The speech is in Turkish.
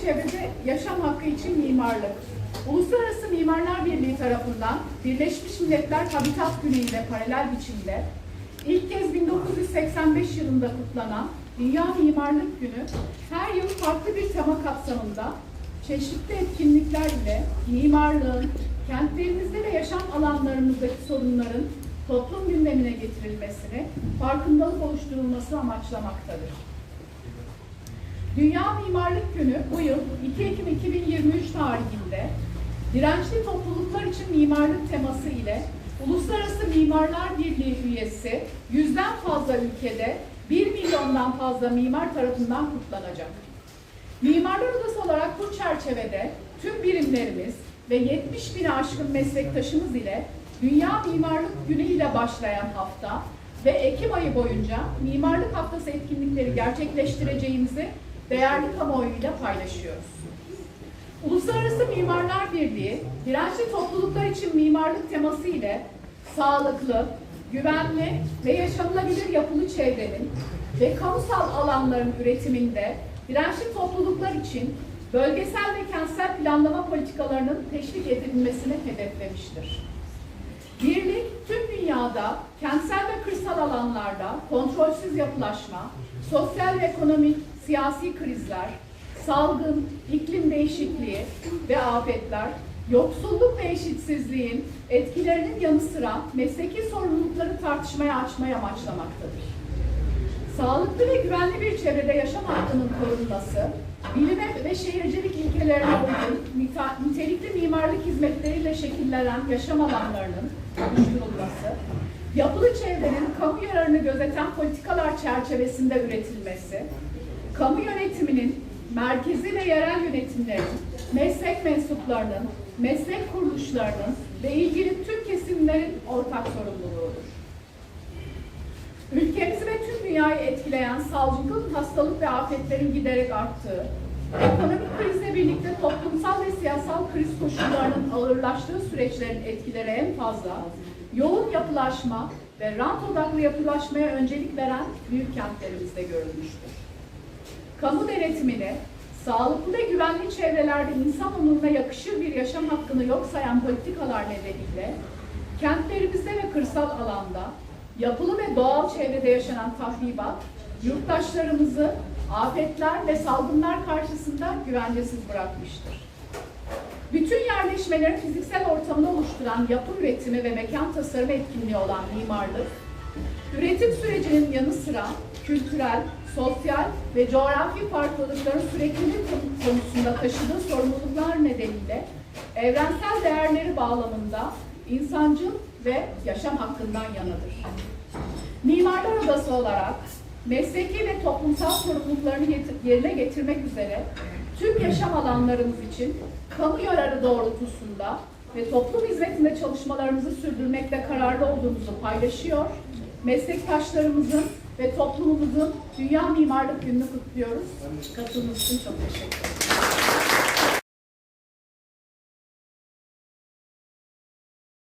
çevrede yaşam hakkı için mimarlık. Uluslararası Mimarlar Birliği tarafından Birleşmiş Milletler Habitat Günü ile paralel biçimde ilk kez 1985 yılında kutlanan Dünya Mimarlık Günü her yıl farklı bir tema kapsamında çeşitli etkinlikler ile mimarlığın, kentlerimizde ve yaşam alanlarımızdaki sorunların toplum gündemine getirilmesini, farkındalık oluşturulması amaçlamaktadır. Dünya Mimarlık Günü bu yıl 2 Ekim 2023 tarihinde dirençli topluluklar için mimarlık teması ile Uluslararası Mimarlar Birliği üyesi yüzden fazla ülkede 1 milyondan fazla mimar tarafından kutlanacak. Mimarlar Odası olarak bu çerçevede tüm birimlerimiz ve 70 bine aşkın meslektaşımız ile Dünya Mimarlık Günü ile başlayan hafta ve Ekim ayı boyunca Mimarlık Haftası etkinlikleri gerçekleştireceğimizi değerli kamuoyuyla paylaşıyoruz. Uluslararası Mimarlar Birliği, dirençli topluluklar için mimarlık teması ile sağlıklı, güvenli ve yaşanılabilir yapılı çevrenin ve kamusal alanların üretiminde dirençli topluluklar için bölgesel ve kentsel planlama politikalarının teşvik edilmesini hedeflemiştir. Birlik tüm dünyada kentsel ve kırsal alanlarda kontrolsüz yapılaşma, sosyal ve ekonomik, siyasi krizler, salgın, iklim değişikliği ve afetler, yoksulluk ve eşitsizliğin etkilerinin yanı sıra mesleki sorumlulukları tartışmaya açmaya amaçlamaktadır. Sağlıklı ve güvenli bir çevrede yaşam hakkının korunması, bilime ve şehircilik ilkelerine uygun nitelikli mimarlık hizmetleriyle şekillenen yaşam alanlarının oluşturulması, yapılı çevrenin kamu yararını gözeten politikalar çerçevesinde üretilmesi, kamu yönetiminin merkezi ve yerel yönetimlerin, meslek mensuplarının, meslek kuruluşlarının ve ilgili tüm kesimlerin ortak sorumluluğudur. Ülkemizi ve tüm dünyayı etkileyen salgın hastalık ve afetlerin giderek arttığı, ekonomik krizle birlikte toplumsal ve siyasal kriz koşullarının ağırlaştığı süreçlerin etkileri en fazla, yoğun yapılaşma ve rant odaklı yapılaşmaya öncelik veren büyük kentlerimizde görülmüştür. Kamu denetimini, sağlıklı ve güvenli çevrelerde insan onuruna yakışır bir yaşam hakkını yok sayan politikalar nedeniyle kentlerimizde ve kırsal alanda yapılı ve doğal çevrede yaşanan tahribat, yurttaşlarımızı afetler ve salgınlar karşısında güvencesiz bırakmıştır. Bütün yerleşmelerin fiziksel ortamını oluşturan yapı üretimi ve mekan tasarımı etkinliği olan mimarlık, üretim sürecinin yanı sıra kültürel, sosyal ve coğrafi farklılıkların sürekliliği konusunda taşıdığı sorumluluklar nedeniyle evrensel değerleri bağlamında insancıl ve yaşam hakkından yanadır. Mimarlar Odası olarak mesleki ve toplumsal sorumluluklarını yerine getirmek üzere tüm yaşam alanlarımız için kamu yararı doğrultusunda ve toplum hizmetinde çalışmalarımızı sürdürmekte kararlı olduğumuzu paylaşıyor meslektaşlarımızın ve toplumumuzun Dünya Mimarlık Günü'nü kutluyoruz. Katılımınız için çok teşekkür ederim.